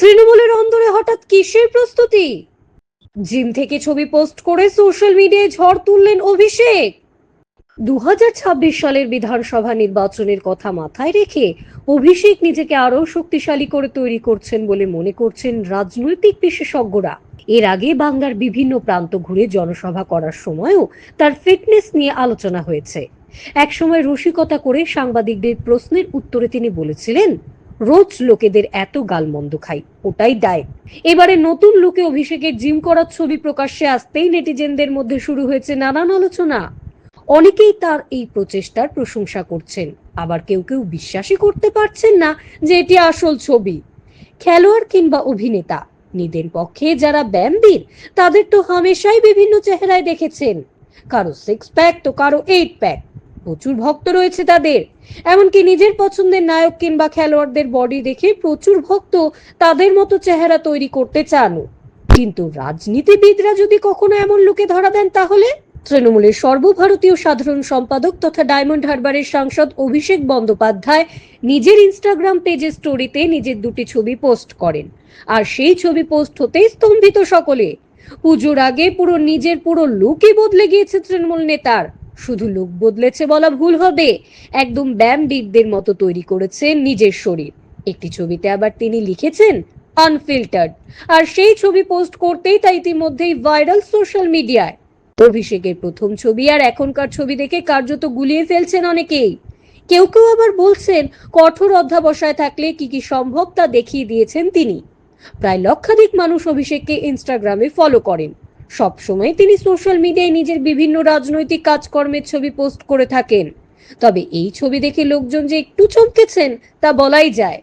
তৃণমূলের অন্দরে হঠাৎ কিসের প্রস্তুতি? জিম থেকে ছবি পোস্ট করে সোশ্যাল মিডিয়ায় ঝড় তুললেন অভিষেক। দুহাজার ছাব্বিশ সালের বিধানসভা নির্বাচনের কথা মাথায় রেখে অভিষেক নিজেকে আরও শক্তিশালী করে তৈরি করছেন বলে মনে করছেন রাজনৈতিক বিশেষজ্ঞরা। এর আগে বাংলার বিভিন্ন প্রান্ত ঘুরে জনসভা করার সময়ও তার ফিটনেস নিয়ে আলোচনা হয়েছে। একসময় রসিকতা করে সাংবাদিকদের প্রশ্নের উত্তরে তিনি বলেছিলেন রোজ লোকেদের এত গালমন্দ খাই, ওটাই দায় এবারে নতুন লুকে অভিষেকের জিম করার ছবি প্রকাশ্যে আসতেই নেটিজেনদের মধ্যে শুরু হয়েছে নানান আলোচনা। অনেকেই তার এই প্রচেষ্টার প্রশংসা করছেন, আবার কেউ কেউ বিশ্বাসই করতে পারছেন না যে এটি আসল ছবি। খেলোয়াড় কিংবা অভিনেতা নিদের পক্ষে যারা ব্যায়ামবীর তাদের তো হামেশাই বিভিন্ন চেহারায় দেখেছেন। কারও সিক্স প্যাক তো কারও এইট প্যাক প্রচুর ভক্ত রয়েছে তাদের। এমনকি নিজের পছন্দের নায়ক কিংবা খেলোয়াড়দের বডি দেখে প্রচুর ভক্ত তাদের মতো চেহারা তৈরি করতে চান। কিন্তু রাজনীতিবিদরা যদি কখনো এমন লোকে ধরা দেন তাহলে? তৃণমূলের সর্বভারতীয় সাধারণ সম্পাদক তথা ডায়মন্ড হারবারের সাংসদ অভিষেক বন্দ্যোপাধ্যায় নিজের ইনস্টাগ্রাম পেজে স্টোরিতে নিজের দুটি ছবি পোস্ট করেন। আর সেই ছবি পোস্ট হতেই স্তম্ভিত সকলে। পুজোর আগে পুরো নিজের পুরো লুকই বদলে গিয়েছে তৃণমূল নেতার। শুধু লুক বদলেছে বলা ভুল হবে। একদম ব্যায়ামবিদদের মতো তৈরি করেছেন নিজের শরীর। একটি ছবিতে আবার তিনি লিখেছেন আনফিল্টার্ড আর সেই ছবি পোস্ট করতেই তা ইতিমধ্যেই ভাইরাল সোশ্যাল মিডিয়ায়। অভিষেকের প্রথম ছবি আর এখনকার ছবি দেখে কার্যত গুলিয়ে ফেলছেন অনেকেই। কেউ কেউ আবার বলছেন, কঠোর অধ্যাবসায় থাকলে কি কি সম্ভব তা দেখিয়ে দিয়েছেন তিনি। প্রায় লক্ষাধিক মানুষ অভিষেককে ইনস্টাগ্রামে ফলো করেন। সব সময় তিনি সোশ্যাল মিডিয়ায় নিজের বিভিন্ন রাজনৈতিক কাজকর্মের ছবি পোস্ট করে থাকেন। তবে এই ছবি দেখে লোকজন যে একটু চমকেছেন, তা বলাই যায়।